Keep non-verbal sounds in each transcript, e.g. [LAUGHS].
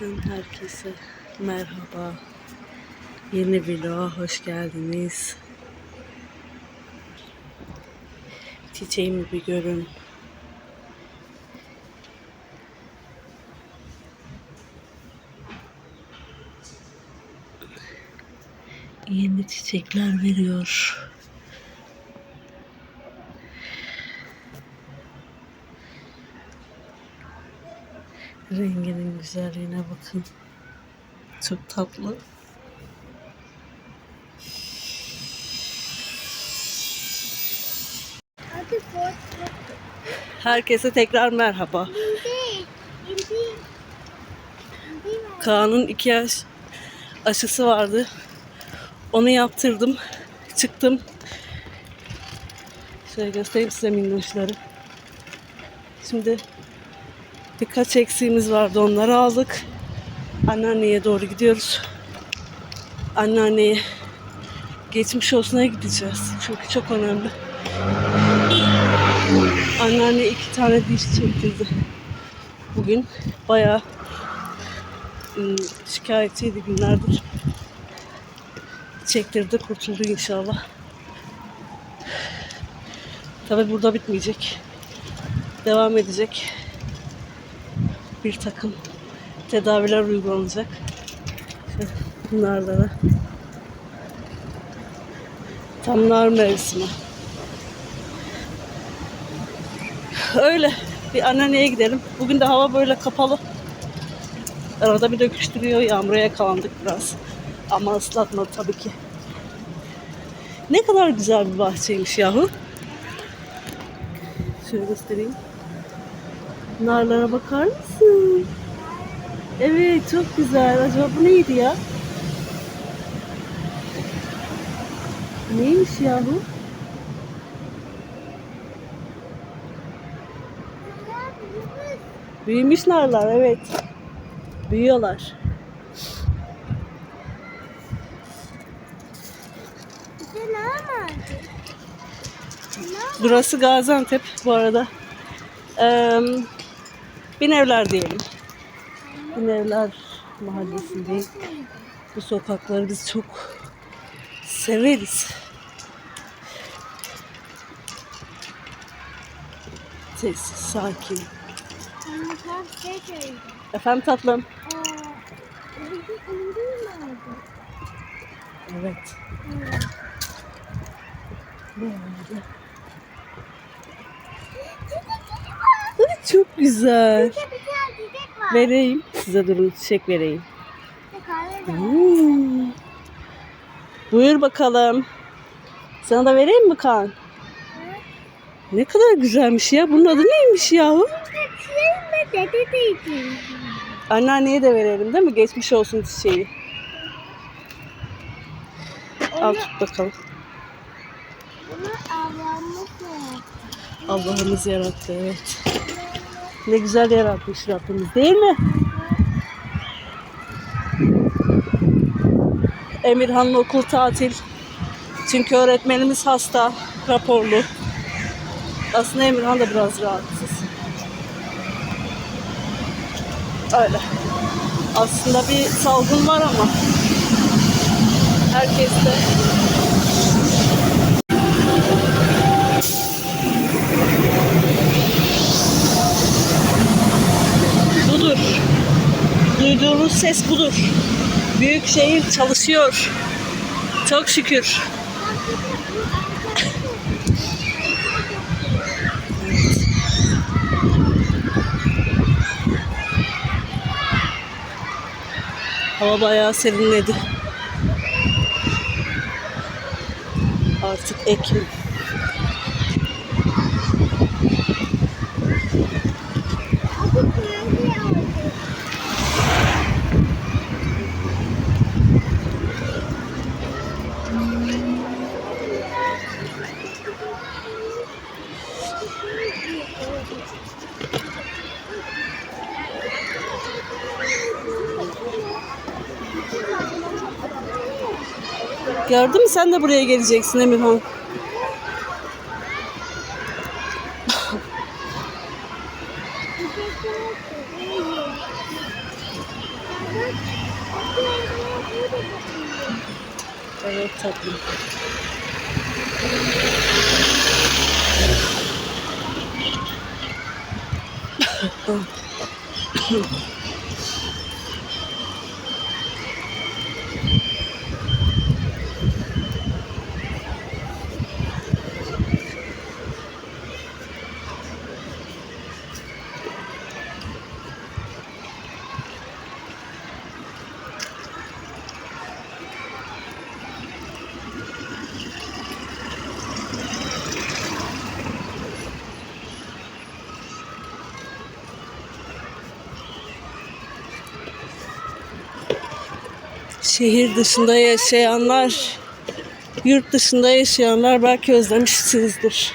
Günaydın herkese. Merhaba. Yeni vloga hoş geldiniz. Çiçeğimi bir görün. Yeni çiçekler veriyor. Renginin güzelliğine bakın. Çok tatlı. Herkese tekrar merhaba. Kaan'ın iki yaş aşısı vardı. Onu yaptırdım. Çıktım. Şöyle göstereyim size minnoşları. Şimdi birkaç eksiğimiz vardı. Onları aldık. Anneanneye doğru gidiyoruz. Anneanneye geçmiş olsuna gideceğiz. Çünkü çok önemli. Anneanne iki tane diş çektirdi. Bugün bayağı ım, şikayetçiydi günlerdir. Çektirdi, kurtuldu inşallah. Tabi burada bitmeyecek. Devam edecek. Bir takım tedaviler uygulanacak. İşte Bunlarla da tam nar mevsimi. Öyle. Bir anneanneye gidelim. Bugün de hava böyle kapalı. Arada bir döküştürüyor. Yağmura yakalandık biraz. Ama ıslatmadı tabii ki. Ne kadar güzel bir bahçeymiş yahu. Şöyle göstereyim. Narlara bakar mısın? Evet çok güzel. Acaba bu neydi ya? Neymiş yahu? Büyümüş narlar evet. Büyüyorlar. Burası Gaziantep bu arada. Ee, Binevler diyelim. Binevler mahallesindeyiz. Bu sokakları biz çok severiz. Sessiz, sakin. Efendim tatlım. İndi mi oldu? Evet. Böyle. Ay, Çok güzel. De çiçek var. Vereyim. Size durun çiçek vereyim. De de. Hmm. Buyur bakalım. Sana da vereyim mi Kaan? Ne kadar güzelmiş ya. Bunun adı neymiş yahu? Deydi. Anneanneye de verelim değil mi? Geçmiş olsun çiçeği. Al tut bakalım. bunu ablamız yaptı. Allah'ımız yarattı evet. Ne güzel yaratmış Rabbimiz değil mi? Emirhan'ın okul tatil. Çünkü öğretmenimiz hasta, raporlu. Aslında Emirhan da biraz rahatsız. Öyle. Aslında bir salgın var ama herkeste budur. Duyduğunuz ses budur. Büyük şehir çalışıyor. Çok şükür. Hava bayağı serinledi. Artık Ekim. Gördün mü sen de buraya geleceksin Emirhan. Evet tatlım. Şehir dışında yaşayanlar, yurt dışında yaşayanlar belki özlemişsinizdir.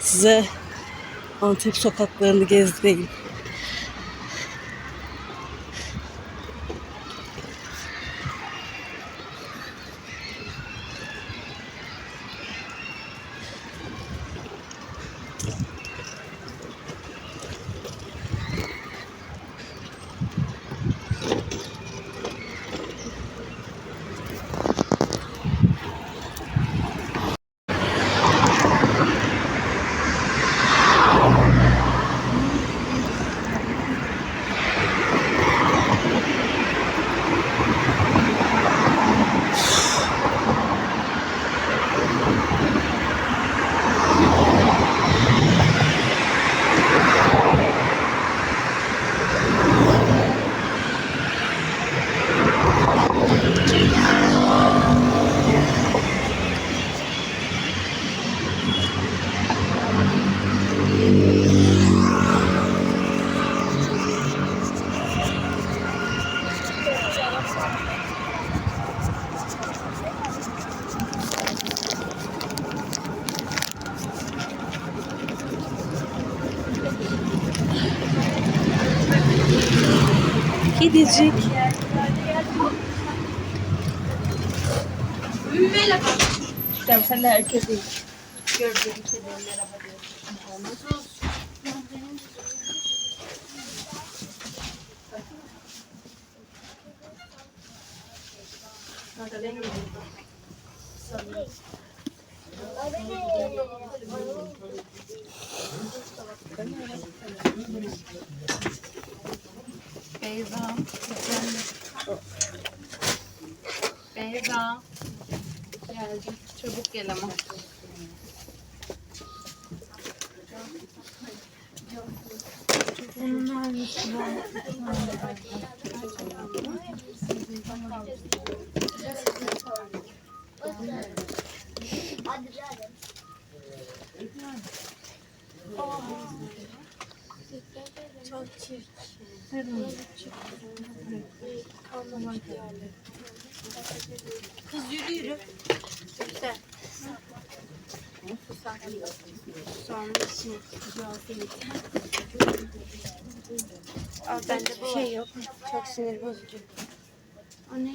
Size Antep sokaklarını gezdireyim. Gidecek. Tamam sen de herkese gördüğün kediye merhaba diyorsun. Beyza. Beyza. Geldim. Çabuk gel ama. Kız yürü yürü. Güzel. Sonra işini Al bende bir şey yok. Çok sinir bozucu. O ne?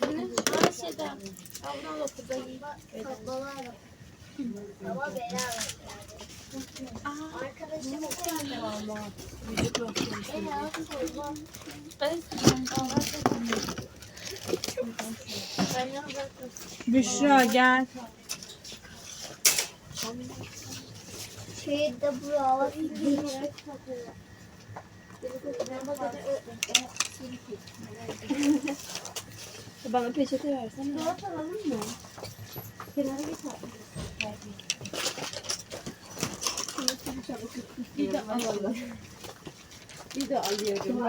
Bu ne? Aa şeyde. Al bunu al okulda giy. Ama beraber. Arkadaşım. Büşra gel. Şeyi de buraya alasın. Bana peçete versene. Dolap alalım mı? Kenara git bir de alalım. Bir de alıyorum.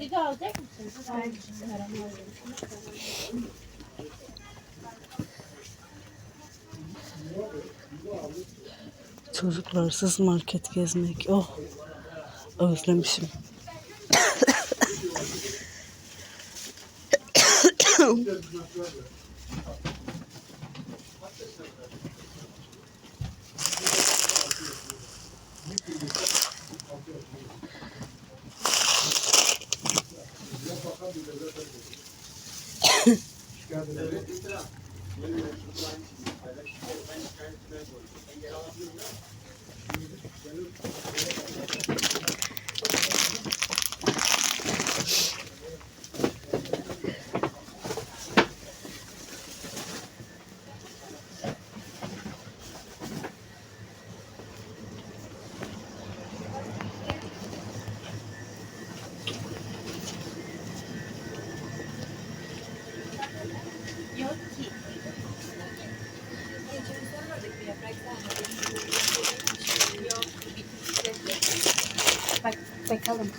Bir de alacak mısın? Çocuklarsız market gezmek. Oh. Özlemişim. Selam. Benim yaşımda aynı şeyi paylaştım. Ben hikayet falan koydum. Ben geri alabiliyorum ya. Şimdi benim Bakalım.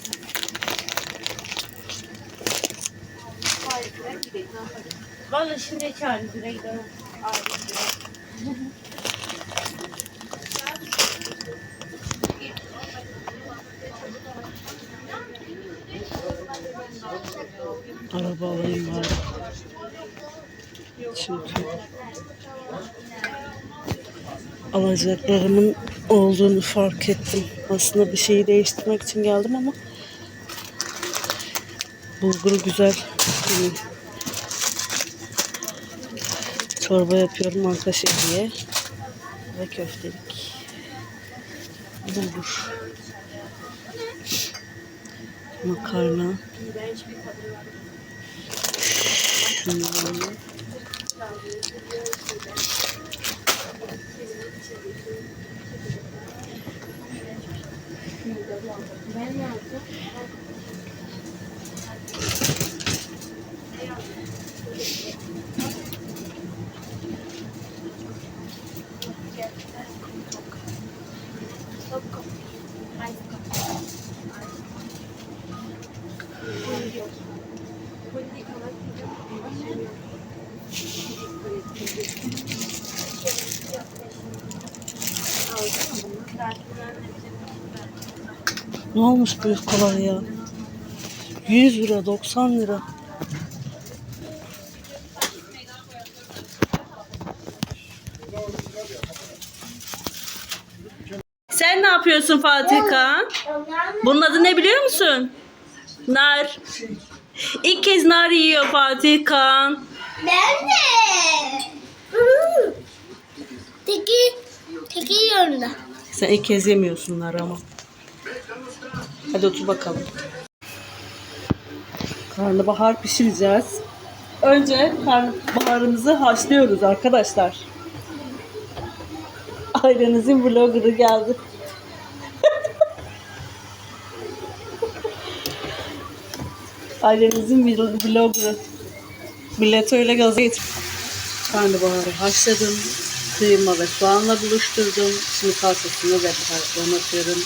Vallahi şimdi gidelim. Araba alayım bari. Çünkü alacaklarımın olduğunu fark ettim. Aslında bir şeyi değiştirmek için geldim ama bulguru güzel. Yani çorba yapıyorum arka şehriye ve köftelik. Bulgur. Makarna. Şunları. Ben ne yaptım? Ne olmuş bu yufkalar ya? 100 lira, 90 lira. Sen ne yapıyorsun Fatih Kağan? Bunun adı ne biliyor musun? Nar. İlk kez nar yiyor Fatih. Ben de. Teki, teki yönde. Sen ilk kez yemiyorsun nar ama. Hadi otur bakalım. Karnabahar pişireceğiz. Önce karnabaharımızı haşlıyoruz arkadaşlar. Ailenizin vloggerı geldi. [LAUGHS] Ailenizin vl- vloggerı. Millet öyle gaza. Karnabaharı haşladım. Kıyma ve soğanla buluşturdum. Şimdi salçasını ve baharatlarını atıyorum.